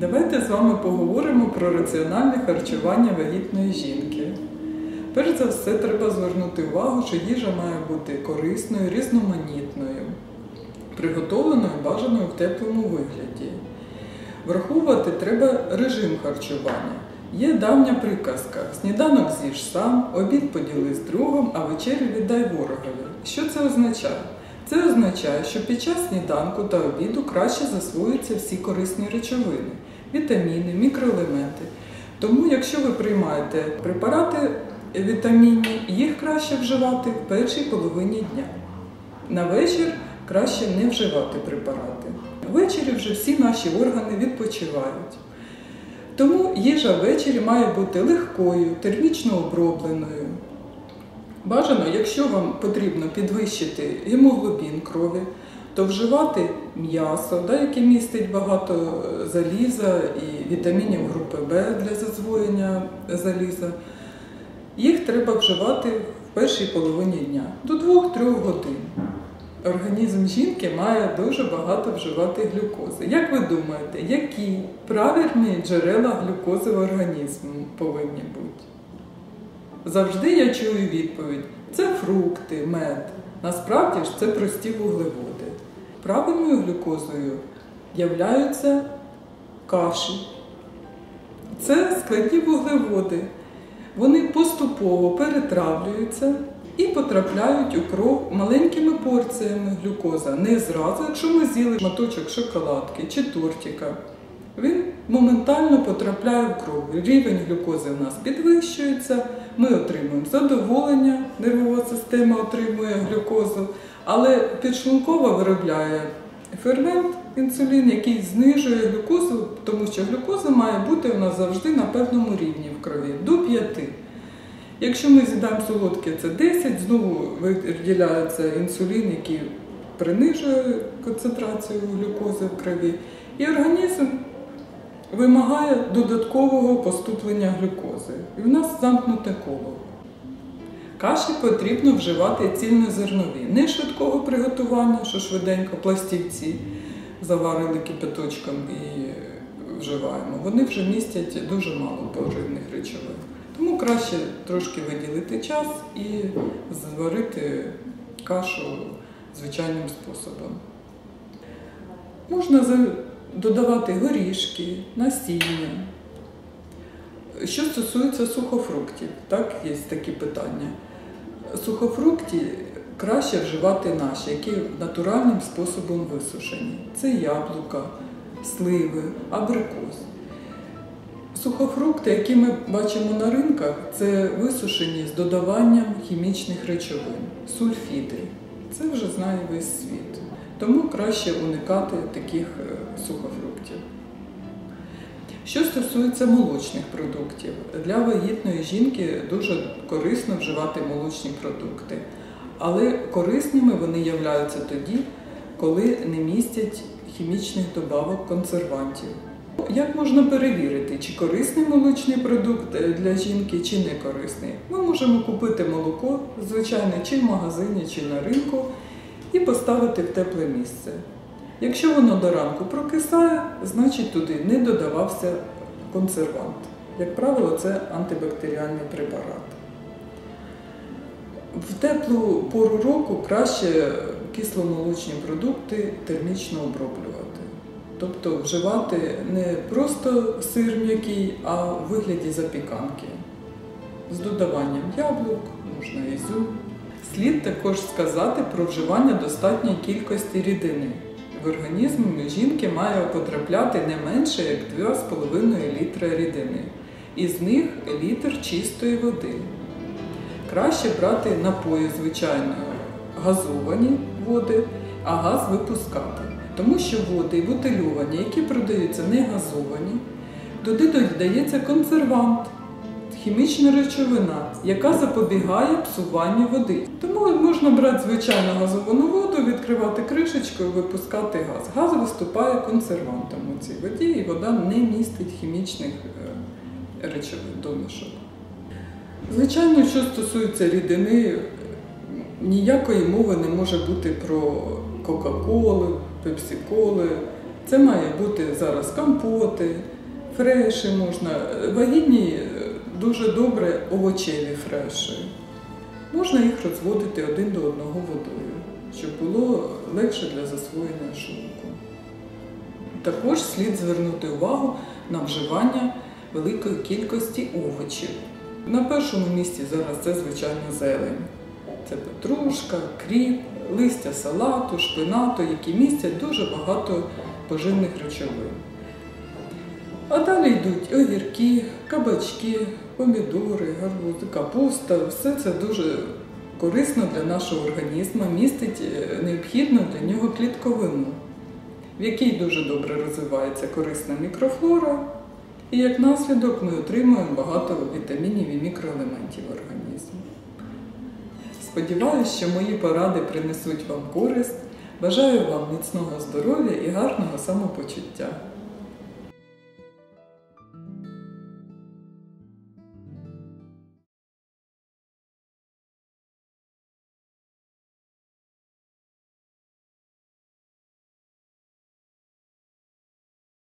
Давайте з вами поговоримо про раціональне харчування вагітної жінки. Перш за все, треба звернути увагу, що їжа має бути корисною, різноманітною, приготовленою бажаною в теплому вигляді. Враховувати треба режим харчування. Є давня приказка: сніданок з'їж сам, обід поділи з другом, а вечерю віддай ворогові. Що це означає? Це означає, що під час сніданку та обіду краще засвоюються всі корисні речовини, вітаміни, мікроелементи. Тому, якщо ви приймаєте препарати вітамінні, їх краще вживати в першій половині дня. На вечір краще не вживати препарати. Ввечері вже всі наші органи відпочивають. Тому їжа ввечері має бути легкою, термічно обробленою. Бажано, якщо вам потрібно підвищити гемоглобін крові, то вживати м'ясо, да, яке містить багато заліза і вітамінів групи Б для засвоєння заліза. Їх треба вживати в першій половині дня до 2-3 годин. Організм жінки має дуже багато вживати глюкози. Як ви думаєте, які правильні джерела глюкози в організмі повинні бути? Завжди я чую відповідь: це фрукти, мед. Насправді ж це прості вуглеводи. Правильною глюкозою являються каші. Це складні вуглеводи. Вони поступово перетравлюються і потрапляють у кров маленькими порціями глюкоза. Не зразу, якщо ми з'їли шматочок шоколадки чи тортика, він моментально потрапляє в кров. Рівень глюкози в нас підвищується, ми отримуємо задоволення, нервова система отримує глюкозу, але підшлункова виробляє фермент інсулін, який знижує глюкозу, тому що глюкоза має бути у нас завжди на певному рівні в крові до 5. Якщо ми з'їдаємо солодке, це 10, знову виділяється інсулін, який принижує концентрацію глюкози в крові, і організм вимагає додаткового поступлення глюкози. І в нас замкнуте коло. Каші потрібно вживати цільнозернові, не швидкого приготування, що швиденько пластівці заварили кипяточком і вживаємо. Вони вже містять дуже мало поживних речовин. Тому краще трошки виділити час і зварити кашу звичайним способом. Можна додавати горішки, насіння. Що стосується сухофруктів, так, є такі питання. Сухофрукти краще вживати наші, які натуральним способом висушені. Це яблука, сливи, абрикос. Сухофрукти, які ми бачимо на ринках, це висушені з додаванням хімічних речовин, сульфіди. Це вже знає весь світ. Тому краще уникати таких сухофруктів. Що стосується молочних продуктів, для вагітної жінки дуже корисно вживати молочні продукти, але корисними вони являються тоді, коли не містять хімічних добавок консервантів. Як можна перевірити, чи корисний молочний продукт для жінки, чи не корисний? Ми можемо купити молоко, звичайне, чи в магазині, чи на ринку, і поставити в тепле місце. Якщо воно до ранку прокисає, значить туди не додавався консервант. Як правило, це антибактеріальний препарат. В теплу пору року краще кисломолочні продукти термічно оброблювати. Тобто вживати не просто сир м'який, а в вигляді запіканки. З додаванням яблук, можна ізюм. Слід також сказати про вживання достатньої кількості рідини. В організм жінки має потрапляти не менше як 2,5 літра рідини. Із них літр чистої води. Краще брати напої, звичайно, газовані води, а газ випускати. Тому що води бутильовані, які продаються не газовані, туди додається консервант, хімічна речовина, яка запобігає псуванню води. Тому можна брати звичайну газовану воду, відкривати кришечку і випускати газ. Газ виступає консервантом у цій воді, і вода не містить хімічних речовин домішок. Звичайно, що стосується рідини, ніякої мови не може бути про Кока-Коли, Пепсі-Коли. Це має бути зараз компоти, фреші можна. Вагітні е, дуже добре овочеві фреші. Можна їх розводити один до одного водою, щоб було легше для засвоєння шлунку. Також слід звернути увагу на вживання великої кількості овочів. На першому місці зараз це звичайно зелень. Це петрушка, кріп, листя салату, шпинату, які містять дуже багато поживних речовин. А далі йдуть огірки, кабачки, помідори, гарбузи, капуста. Все це дуже корисно для нашого організму, містить е, необхідну для нього клітковину, в якій дуже добре розвивається корисна мікрофлора, і як наслідок ми отримуємо багато вітамінів і мікроелементів в організмі. Сподіваюсь, що мої поради принесуть вам користь. Бажаю вам міцного здоров'я і гарного самопочуття.